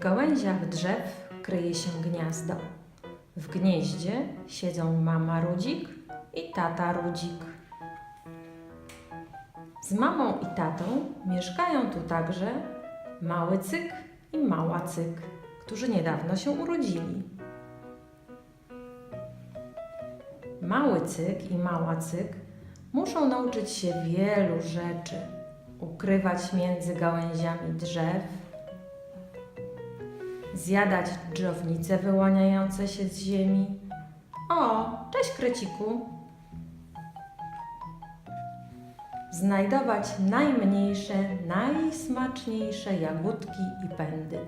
gałęziach drzew kryje się gniazdo. W gnieździe siedzą mama Rudzik i tata Rudzik. Z mamą i tatą mieszkają tu także mały cyk i mała cyk, którzy niedawno się urodzili. Mały cyk i mała cyk muszą nauczyć się wielu rzeczy, ukrywać między gałęziami drzew, zjadać dżownice wyłaniające się z ziemi. O, cześć kreciku! Znajdować najmniejsze, najsmaczniejsze jagódki i pędy.